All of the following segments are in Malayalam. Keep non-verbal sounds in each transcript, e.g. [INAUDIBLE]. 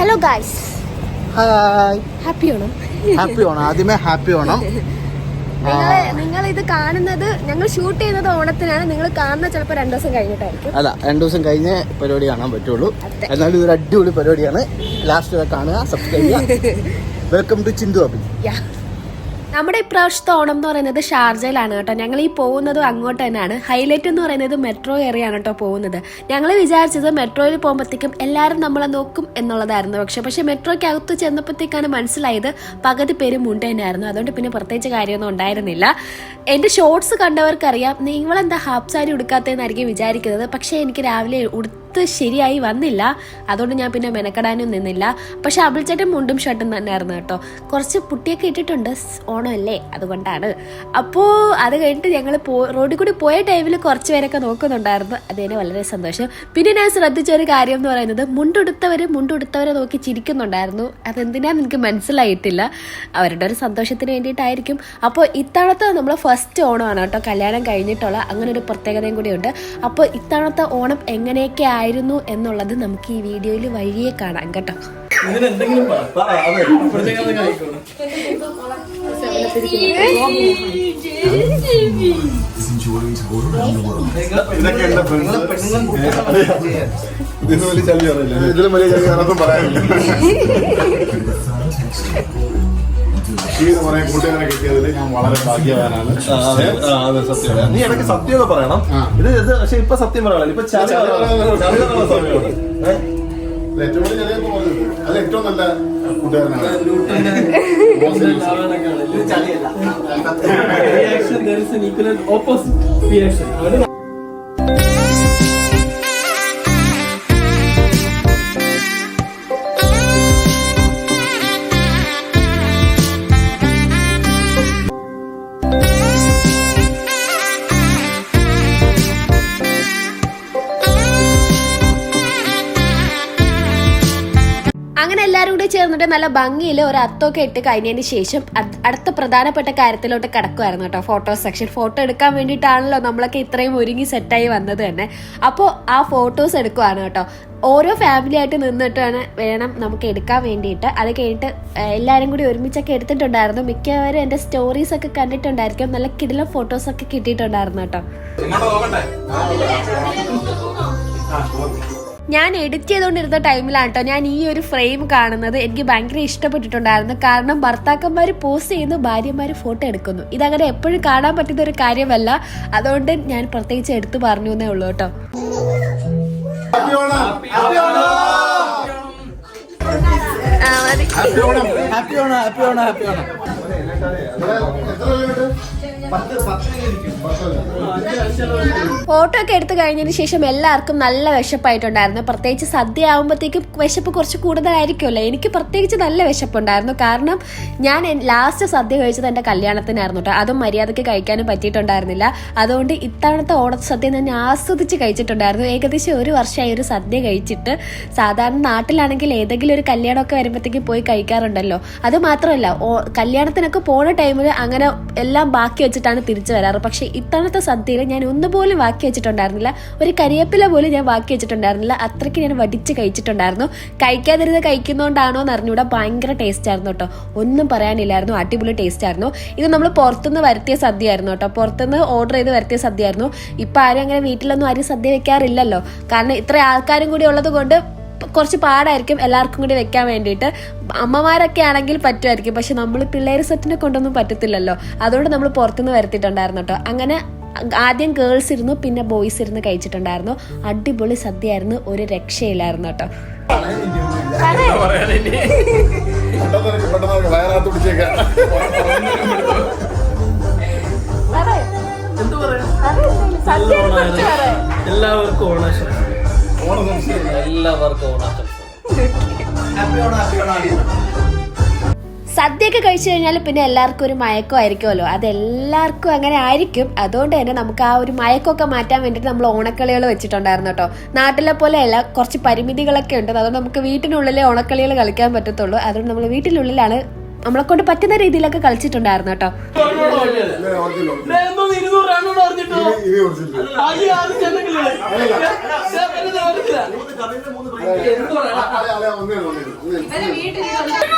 Hello guys hi happy Onam. Happy Onam. ആദ്യമേ ഹാപ്പി ഓണം. നിങ്ങൾ ഇത് കാണുന്നത് ഞങ്ങൾ ഷൂട്ട് ചെയ്യുന്നത് ഓണത്തിനാണ്. നിങ്ങൾ കാണുന്നത് ചിലപ്പോൾ രണ്ടു ദിവസം കഴിഞ്ഞിട്ടായിരിക്കും. അല്ല രണ്ടു ദിവസം കഴിഞ്ഞ് പരിപാടി കാണാൻ പറ്റുള്ളൂ. എന്നാലും ഇതൊരു അടിപൊളി പരിപാടിയാണ്. ലാസ്റ്റ് വരെ കാണുക സബ്സ്ക്രൈബ് ചെയ്യുക. വെൽക്കം ടു ചിന്തു അബി യാ നമ്മുടെ ഇപ്രാവശ്യത്തെ ഓണം എന്ന് പറയുന്നത് ഷാർജയിലാണ് കേട്ടോ. ഞങ്ങൾ ഈ പോകുന്നതും അങ്ങോട്ട് തന്നെയാണ്. ഹൈലൈറ്റ് എന്ന് പറയുന്നത് മെട്രോ ഏറിയാണ് കേട്ടോ പോകുന്നത്. ഞങ്ങൾ വിചാരിച്ചത് മെട്രോയിൽ പോകുമ്പോഴത്തേക്കും എല്ലാവരും നമ്മളെ നോക്കും എന്നുള്ളതായിരുന്നു പക്ഷെ പക്ഷെ മെട്രോയ്ക്ക് അകത്ത് ചെന്നപ്പോഴത്തേക്കാണ് മനസ്സിലായത് പകുതി പേര് മുണ്ട് തന്നെയായിരുന്നു. അതുകൊണ്ട് പിന്നെ പ്രത്യേകിച്ച് കാര്യമൊന്നും ഉണ്ടായിരുന്നില്ല. എന്റെ ഷോർട്സ് കണ്ടവർക്കറിയാം നിങ്ങളെന്താ ഹാഫ് സാരി ഉടുക്കാത്തതെന്നായിരിക്കും വിചാരിക്കുന്നത്. പക്ഷേ എനിക്ക് രാവിലെ ഉടുത്ത് ശരിയായി വന്നില്ല. അതുകൊണ്ട് ഞാൻ പിന്നെ മെനക്കെടാനും നിന്നില്ല. പക്ഷെ അബിൾച്ചേട്ടൻ മുണ്ടും ഷർട്ടും തന്നെയായിരുന്നു കേട്ടോ. കുറച്ച് പുട്ടിയൊക്കെ ഇട്ടിട്ടുണ്ട്. ഓണമല്ലേ? അതുകൊണ്ടാണ്. അപ്പോൾ അത് കഴിഞ്ഞിട്ട് ഞങ്ങൾ പോ റോഡിൽ കൂടി പോയ ടൈമിൽ കുറച്ച് പേരൊക്കെ നോക്കുന്നുണ്ടായിരുന്നു. അതിന് വളരെ സന്തോഷം. പിന്നെ ഞാൻ ശ്രദ്ധിച്ച ഒരു കാര്യം എന്ന് പറയുന്നത് മുണ്ടുടുത്തവർ മുണ്ടുടുത്തവരെ നോക്കി ചിരിക്കുന്നുണ്ടായിരുന്നു. അതെന്തിനാന്ന് എനിക്ക് മനസ്സിലായിട്ടില്ല. അവരുടെ ഒരു സന്തോഷത്തിന് വേണ്ടിയിട്ടായിരിക്കും. അപ്പോൾ ഇത്തവണത്തെ നമ്മൾ ഫസ്റ്റ് ഓണമാണ് കേട്ടോ. കല്യാണം കഴിഞ്ഞിട്ടുള്ള അങ്ങനെ ഒരു പ്രത്യേകതയും കൂടിയുണ്ട്. അപ്പോൾ ഇത്തവണത്തെ ഓണം എങ്ങനെയൊക്കെ ആയിരുന്നു എന്നുള്ളത് നമുക്ക് ഈ വീഡിയോയിൽ വഴിയെ കാണാം കേട്ടോ. ഇതിന് വലിയ ചളി അറിയില്ല. ഇതിലും വലിയ ചളി പറയാനില്ല. [LAUGHS] എന്ന് പറയാൻ കൂട്ടുകാരെ കിട്ടിയതിൽ ഞാൻ വളരെ ഭാഗ്യവാനാണ്. സത്യം. നീ ഇടയ്ക്ക് സത്യമൊക്കെ പറയണം. ഇത് ഇത് പക്ഷെ ഇപ്പൊ സത്യം ഇപ്പൊ പറയാനുള്ള? ഇത് ഏറ്റവും വലിയ അത് ഏറ്റവും നല്ല കൂട്ടുകാരനാണ്. ചേർന്നിട്ട് നല്ല ഭംഗിയിൽ ഒരു അത്തൊക്കെ ഇട്ട് കഴിഞ്ഞതിന് ശേഷം അടുത്ത പ്രധാനപ്പെട്ട കാര്യത്തിലോട്ട് കിടക്കുമായിരുന്നു കേട്ടോ ഫോട്ടോ സെക്ഷൻ ഫോട്ടോ എടുക്കാൻ വേണ്ടിയിട്ടാണല്ലോ നമ്മളൊക്കെ ഇത്രയും ഒരുങ്ങി സെറ്റായി വന്നത് തന്നെ. അപ്പോൾ ആ ഫോട്ടോസ് എടുക്കുവാണ് കേട്ടോ. ഓരോ ഫാമിലി ആയിട്ട് നിന്നിട്ടാണ് വേണം നമുക്ക് എടുക്കാൻ വേണ്ടിയിട്ട്. അത് കഴിഞ്ഞിട്ട് എല്ലാവരും കൂടി ഒരുമിച്ചൊക്കെ എടുത്തിട്ടുണ്ടായിരുന്നു. മിക്കവരും എന്റെ സ്റ്റോറീസ് ഒക്കെ കണ്ടിട്ടുണ്ടായിരിക്കും. നല്ല കിടിലം ഫോട്ടോസ് ഒക്കെ കിട്ടിയിട്ടുണ്ടായിരുന്നു കേട്ടോ. ഞാൻ എഡിറ്റ് ചെയ്തുകൊണ്ടിരുന്ന ടൈമിലാണ് കേട്ടോ ഞാൻ ഈ ഒരു ഫ്രെയിം കാണുന്നത്. എനിക്ക് ഭയങ്കര ഇഷ്ടപ്പെട്ടിട്ടുണ്ടായിരുന്നു. കാരണം ഭർത്താക്കന്മാർ പോസ്റ്റ് ചെയ്യുന്നു ഭാര്യമാർ ഫോട്ടോ എടുക്കുന്നു. ഇതങ്ങനെ എപ്പോഴും കാണാൻ പറ്റുന്ന ഒരു കാര്യമല്ല. അതുകൊണ്ട് ഞാൻ പ്രത്യേകിച്ച് എടുത്തു പറഞ്ഞു എന്നേ ഉള്ളൂ കേട്ടോ ഹാപ്പി ഓണം ആ, happy Onam happy Onam happy Onam photo ഒക്കെ എടുത്തു കഴിഞ്ഞതിന് ശേഷം എല്ലാവർക്കും നല്ല വിശപ്പായിട്ടുണ്ടായിരുന്നു. പ്രത്യേകിച്ച് സദ്യ ആകുമ്പോഴത്തേക്കും വിശപ്പ് കുറച്ച് കൂടുതലായിരിക്കുമല്ലോ. എനിക്ക് പ്രത്യേകിച്ച് നല്ല വിശപ്പുണ്ടായിരുന്നു. കാരണം ഞാൻ ലാസ്റ്റ് സദ്യ കഴിച്ചത് എന്റെ കല്യാണത്തിനായിരുന്നു കേട്ടോ അതും മര്യാദയ്ക്ക് കഴിക്കാനും പറ്റിയിട്ടുണ്ടായിരുന്നില്ല. അതുകൊണ്ട് ഇത്തവണത്തെ ഓണ സദ്യ ഞാൻ ആസ്വദിച്ച് കഴിച്ചിട്ടുണ്ടായിരുന്നു. ഏകദേശം ഒരു വർഷമായി ഒരു സദ്യ കഴിച്ചിട്ട്. സാധാരണ നാട്ടിലാണെങ്കിൽ ഏതെങ്കിലും ഒരു കല്യാണമൊക്കെ വരുമ്പോഴത്തേക്കും പോയി കഴിക്കാറുണ്ടല്ലോ. അത് മാത്രമല്ല കല്യാണത്തിനൊക്കെ പോണ ടൈമിൽ അങ്ങനെ എല്ലാം ബാക്കി വെച്ചിട്ടാണ് തിരിച്ചു വരാറ്. പക്ഷേ ഇത്തവണത്തെ സദ്യയിൽ ഞാൻ ഒന്നുപോലും വാക്കി വെച്ചിട്ടുണ്ടായിരുന്നില്ല. ഒരു കരിയേപ്പില പോലും ഞാൻ വാക്കി വെച്ചിട്ടുണ്ടായിരുന്നില്ല. അത്രയ്ക്ക് ഞാൻ വടിച്ച് കഴിച്ചിട്ടുണ്ടായിരുന്നു. കഴിക്കാതിരുന്ന് കഴിക്കുന്നതുകൊണ്ടാണോ എന്ന് അറിഞ്ഞൂടെ. ഭയങ്കര ടേസ്റ്റ് ആയിരുന്നു കേട്ടോ. ഒന്നും പറയാനില്ലായിരുന്നു. അടിപൊളി ടേസ്റ്റ് ആയിരുന്നു. ഇത് നമ്മൾ പുറത്തുനിന്ന് വരുത്തിയ സദ്യ ആയിരുന്നു കേട്ടോ. പുറത്തുനിന്ന് ഓർഡർ ചെയ്ത് വരുത്തിയ സദ്യ ആയിരുന്നു ഇപ്പം ആരും അങ്ങനെ വീട്ടിലൊന്നും ആരും സദ്യ വെക്കാറില്ലല്ലോ. കാരണം ഇത്ര ആൾക്കാരും കൂടി ഉള്ളത് കൊണ്ട് കുറച്ച് പാടായിരിക്കും എല്ലാവർക്കും കൂടി വെക്കാൻ വേണ്ടിയിട്ട്. അമ്മമാരൊക്കെ ആണെങ്കിൽ പറ്റുമായിരിക്കും പക്ഷെ നമ്മൾ പിള്ളേർ സെറ്റിനെ കൊണ്ടൊന്നും പറ്റത്തില്ലല്ലോ. അതുകൊണ്ട് നമ്മൾ പുറത്തുനിന്ന് വരുത്തിയിട്ടുണ്ടായിരുന്നു കേട്ടോ അങ്ങനെ ആദ്യം ഗേൾസ് ഇരുന്നു പിന്നെ ബോയ്സ് ഇരുന്ന് കഴിച്ചിട്ടുണ്ടായിരുന്നു. അടിപൊളി സദ്യ ആയിരുന്നു ഒരു രക്ഷയില്ലായിരുന്നു കേട്ടോ. എല്ലാവർക്കും ഓണാശം എല്ലാവർക്കും സദ്യയൊക്കെ കഴിച്ചു കഴിഞ്ഞാൽ പിന്നെ എല്ലാവർക്കും ഒരു മയക്കമായിരിക്കുമല്ലോ അതെല്ലാവർക്കും അങ്ങനെ ആയിരിക്കും. അതുകൊണ്ട് തന്നെ നമുക്ക് ആ ഒരു മയക്കമൊക്കെ മാറ്റാൻ വേണ്ടിയിട്ട് നമ്മൾ ഓണക്കളികൾ വെച്ചിട്ടുണ്ടായിരുന്നു കേട്ടോ. നാട്ടിലെ പോലെയല്ല കുറച്ച് പരിമിതികളൊക്കെ ഉണ്ട്. അതുകൊണ്ട് നമുക്ക് വീട്ടിനുള്ളിലെ ഓണക്കളികൾ കളിക്കാൻ പറ്റത്തുള്ളൂ. അതുകൊണ്ട് നമ്മൾ വീട്ടിനുള്ളിലാണ് നമ്മളെ കൊണ്ട് പറ്റുന്ന രീതിയിലൊക്കെ കളിച്ചിട്ടുണ്ടായിരുന്നു കേട്ടോ ഇരുന്നൂറ് ഇരുന്നൂറ് ഇരുന്നൂറ് പറഞ്ഞിട്ടോ ഇത് കുറച്ചില്ല ആകെ ആറ് ചെന്നെങ്കിലേ അതെ അതെ ഒന്നേ ഉള്ളൂ, ഒന്നേ ഉള്ളൂ.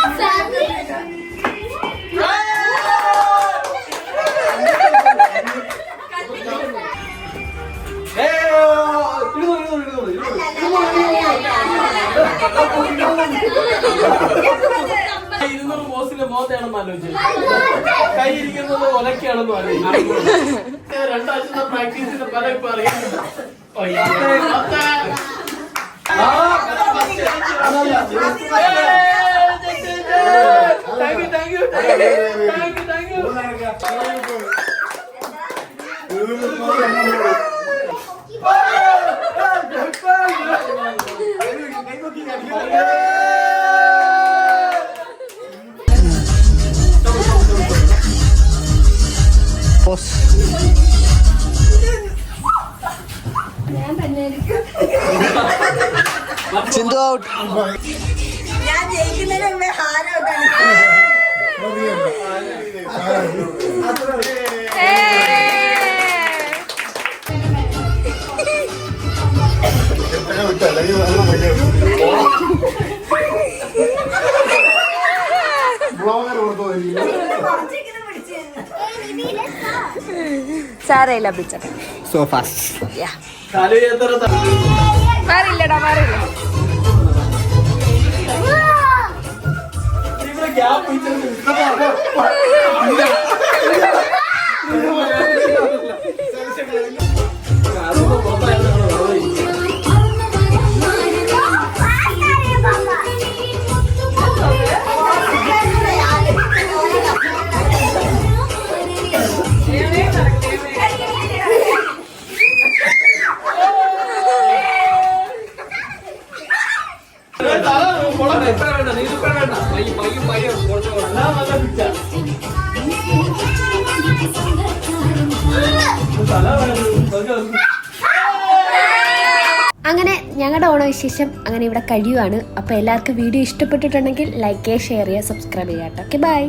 ഇരുന്നൂറ് ബോസിന്റെ മോത്തയാണെന്ന് ആലോചിച്ചു കൈ ഇരിക്കുന്നത് ഒലക്കാണെന്ന് ആലോചിച്ചു രണ്ടാഴ്ച പ്രാക്ടീസിന്റെ പല ഇപ്പൊ അറിയാം ചിന്തു ഔട്ട് ഞാൻ ജയിക്കുന്നതിന് മുമ്പേ ഹാരം? സാരയില്ല പിടിച്ചത് ഫാസ്റ്റ് മാറില്ല ഇവിടെ ഗ്യാപ്പ് [LAUGHS] അങ്ങനെ ഞങ്ങളുടെ ഓണവിശേഷം അങ്ങനെ ഇവിടെ കഴിയുവാണ്. അപ്പോൾ എല്ലാവർക്കും വീഡിയോ ഇഷ്ടപ്പെട്ടിട്ടുണ്ടെങ്കിൽ ലൈക്ക് ചെയ്യുക ഷെയർ ചെയ്യുക സബ്സ്ക്രൈബ് ചെയ്യാട്ടോ. Okay bye